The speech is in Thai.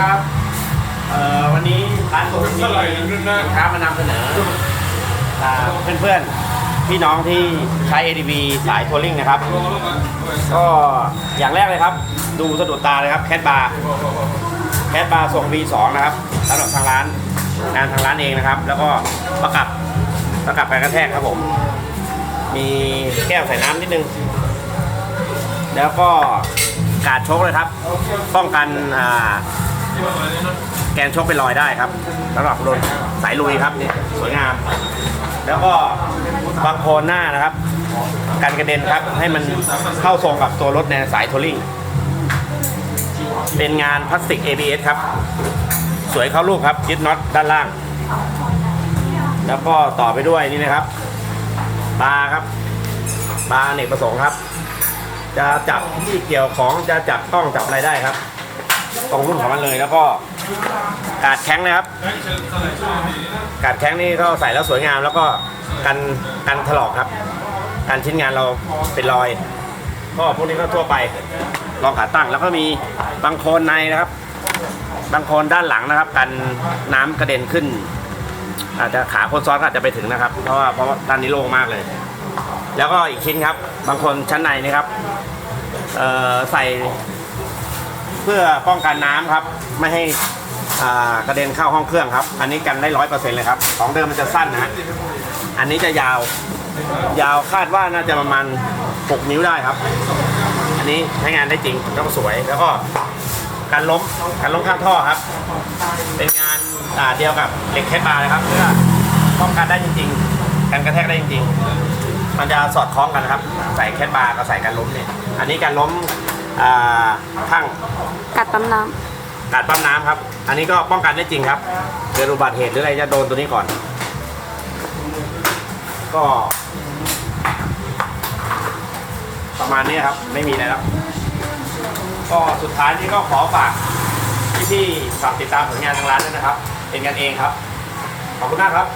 ครับเอ่อวันนี้ร้านผมมีสินค้ามานำเสนออ่าเพื่อนๆ พี่น้องที่ใช้ ADV สายทัวริงนะครับ ก็อย่างแรกเลยครับ ดูสะดุดตาเลยครับแคดบาร์แคดบาร์ส่ง V2 นะครับสำหรับทางร้านงานทางร้านเองนะครับ แล้วก็ประกับประกับการกระแทกครับผม มีแก้วใส่น้ำนิดนึง แล้วก็การชกเลยครับ ป้องกันอ่า แกนชกเป็นรอยได้ครับสำหรับรถสายลุยครับนี่สวยงาม แล้วก็บางโคนหน้านะครับกันกระเด็นครับให้มันเข้าทรงกับตัวรถในสายทัวริงเป็นงานพลาสติก ABS ครับ สวยเข้ารูปครับยึดน็อตด้านล่าง แล้วก็ต่อไปด้วยนี่นะครับบาร์ครับบาร์เนกประสงค์ครับ จะจับที่เกี่ยวของจะจับต้องจับอะไรได้ครับ ตรงรุ่นของมันเลยแล้วก็กาดแข้งนะครับ กาดแข้งนี่ก็ใส่แล้วสวยงาม แล้วก็กันกันถลอกครับกันชิ้นงานเราเป็นรอยก็พวกนี้ก็ทั่วไปรองขาตั้งแล้วก็มีบางโคนในนะครับ บางโคนด้านหลังนะครับ กันน้ำกระเด็นขึ้น อาจจะขาคนซ้อนอาจจะไปถึงนะครับ เพราะว่าเพราะด้านนี้โล่งมากเลย แล้วก็อีกชิ้นครับ บางคนชั้นในนี่ครับใส่ เพื่อป้องกันน้ำครับ ไม่ให้อ่ากระเด็นเข้าห้องเครื่องครับ อันนี้กันได้ร้อยเปอร์เซ็นต์เลยครับ ของเดิมมันจะสั้นนะฮะอันนี้จะยาว ยาวคาดว่าน่าจะประมาณ 6 นิ้วได้ครับ อันนี้ใช้งานได้จริงแล้วก็สวยแล้วก็การล้มการล้มข้างท่อครับ เป็นงานอ่าเดียวกับเหล็กแคทบาร์นะครับเพื่อป้องกันได้จริงๆกันกระแทกได้จริงๆ มันจะสอดคล้องกันนะครับ ใส่แคทบาร์กับใส่การล้มเนี่ยอันนี้การล้ม อ่าข้างกัดปั๊มน้การปั๊มน้ำครับ อันนี้ก็ป้องกันได้จริงครับเกิดอุบัติเหตุหรืออะไรจะโดนตัวนี้ก่อน ก็ ประมาณนี้ครับ ไม่มีอะไรแล้ว ก็สุดท้ายนี้ก็ขอฝากพี่ๆฝากติดตามผลงานทางร้านด้วยนะครับ เป็นกันเองครับ ขอบคุณมากครับ